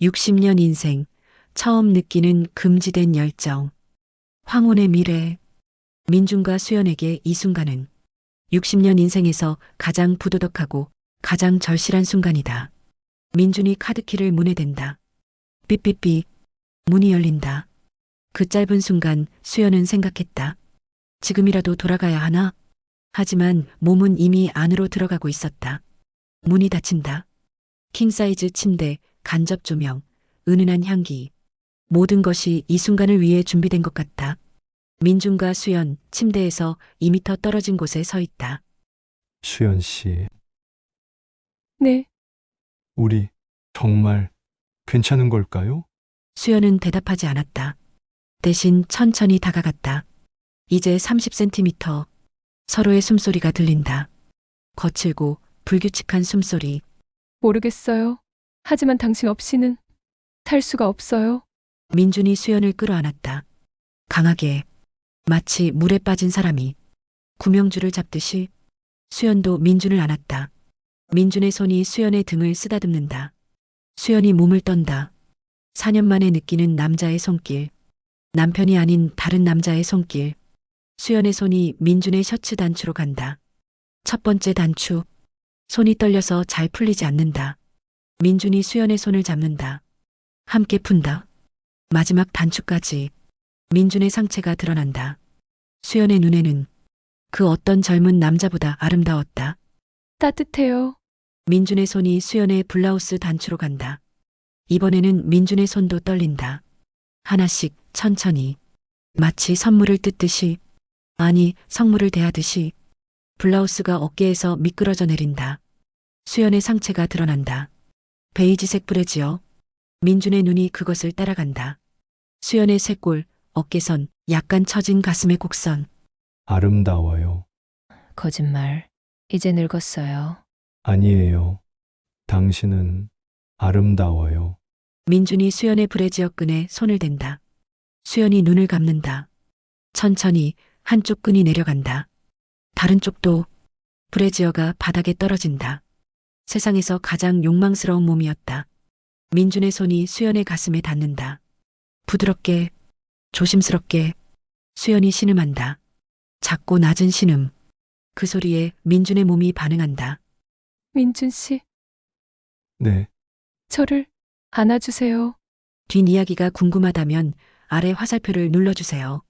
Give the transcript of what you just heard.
60년 인생, 처음 느끼는 금지된 열정. 황혼의 미래. 민준과 수연에게 이 순간은 60년 인생에서 가장 부도덕하고 가장 절실한 순간이다. 민준이 카드키를 문에 댄다. 삐삐삐. 문이 열린다. 그 짧은 순간 수연은 생각했다. 지금이라도 돌아가야 하나? 하지만 몸은 이미 안으로 들어가고 있었다. 문이 닫힌다. 킹사이즈 침대, 간접 조명, 은은한 향기. 모든 것이 이 순간을 위해 준비된 것 같다. 민준과 수연, 침대에서 2미터 떨어진 곳에 서 있다. 수연 씨, 네, 우리 정말 괜찮은 걸까요? 수연은 대답하지 않았다. 대신 천천히 다가갔다. 이제 30cm. 서로의 숨소리가 들린다. 거칠고 불규칙한 숨소리. 모르겠어요. 하지만 당신 없이는 살 수가 없어요. 민준이 수연을 끌어안았다. 강하게. 마치 물에 빠진 사람이 구명줄을 잡듯이 수연도 민준을 안았다. 민준의 손이 수연의 등을 쓰다듬는다. 수연이 몸을 떤다. 4년 만에 느끼는 남자의 손길. 남편이 아닌 다른 남자의 손길. 수연의 손이 민준의 셔츠 단추로 간다. 첫 번째 단추. 손이 떨려서 잘 풀리지 않는다. 민준이 수연의 손을 잡는다. 함께 푼다. 마지막 단추까지 민준의 상체가 드러난다. 수연의 눈에는 그 어떤 젊은 남자보다 아름다웠다. 따뜻해요. 민준의 손이 수연의 블라우스 단추로 간다. 이번에는 민준의 손도 떨린다. 하나씩 천천히 마치 선물을 뜯듯이 아니 성물을 대하듯이 블라우스가 어깨에서 미끄러져 내린다. 수연의 상체가 드러난다. 베이지색 브래지어. 민준의 눈이 그것을 따라간다. 수연의 쇄골, 어깨선, 약간 처진 가슴의 곡선. 아름다워요. 거짓말. 이제 늙었어요. 아니에요. 당신은 아름다워요. 민준이 수연의 브래지어 끈에 손을 댄다. 수연이 눈을 감는다. 천천히 한쪽 끈이 내려간다. 다른 쪽도 브래지어가 바닥에 떨어진다. 세상에서 가장 욕망스러운 몸이었다. 민준의 손이 수연의 가슴에 닿는다. 부드럽게, 조심스럽게 수연이 신음한다. 작고 낮은 신음. 그 소리에 민준의 몸이 반응한다. 민준 씨, 네, 저를 안아주세요. 뒷이야기가 궁금하다면 아래 화살표를 눌러주세요.